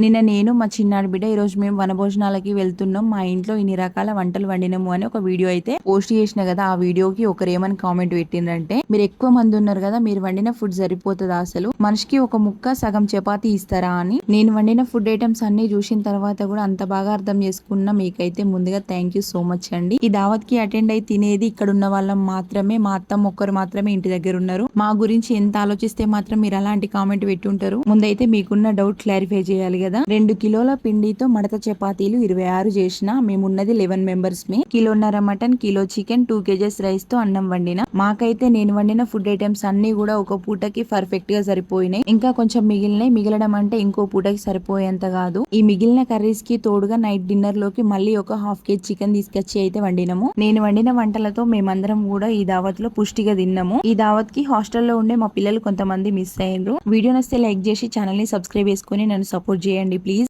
నిన్న నేను మా చిన్నాడు బిడ్డ ఈ రోజు మేము వనభోజనాలకి వెళ్తున్నాం. మా ఇంట్లో ఇన్ని రకాల వంటలు వండినాము అని ఒక వీడియో అయితే పోస్ట్ చేసిన కదా ఆ వీడియోకి ఒకరు కామెంట్ పెట్టిందంటే మీరు ఎక్కువ మంది ఉన్నారు కదా మీరు వండిన ఫుడ్ సరిపోతుందా అసలు? మనిషికి ఒక ముక్క సగం చపాతి ఇస్తారా అని? నేను వండిన ఫుడ్ ఐటమ్స్ అన్ని చూసిన తర్వాత కూడా అంత బాగా అర్థం చేసుకున్న మీకైతే ముందుగా థ్యాంక్ యూ సో మచ్ అండి. ఈ దావత్కి అటెండ్ అయి తినేది ఇక్కడ ఉన్న వాళ్ళం మాత్రమే. మా అత్తమ్మ ఒక్కరు మాత్రమే ఇంటి దగ్గర ఉన్నారు. మా గురించి ఎంత ఆలోచిస్తే మాత్రం మీరు అలాంటి కామెంట్ పెట్టుంటారు. ముందైతే మీకున్న డౌట్ క్లారిఫై చేయాలి కదా? రెండు కిలోల పిండితో మడత చపాతీలు ఇరవై ఆరు చేసిన. మేమున్నది లెవెన్ మెంబర్స్ మీ. కిలోన్నర mutton kilo chicken two kgs రైస్తో అన్నం వండిన. మాకైతే నేను వండిన ఫుడ్ ఐటమ్స్ అన్ని కూడా ఒక పూటకి పర్ఫెక్ట్గా సరిపోయినాయి. ఇంకా కొంచెం మిగిలినాయి. మిగలడం అంటే ఇంకో పూటకి సరిపోయేంత కాదు. ఈ మిగిలిన కర్రీస్కి తోడుగా నైట్ డిన్నర్లోకి మళ్ళీ ఒక హాఫ్ కేజీ చికెన్ తీసుకొచ్చి అయితే వండినము. నేను వండిన వంటలతో మేమందరం కూడా ఈ దావత్లో పుష్టిగా తిన్నాము. ఈ దావత్కి హాస్టల్లో ఉండే మా పిల్లలు కొంతమంది మిస్ అయ్యారు వీడియో నస్తే లైక్ చేసి ఛానల్ని సబ్స్క్రైబ్ చేసుకుని నన్ను సపోర్ట్ చేయండి ప్లీజ్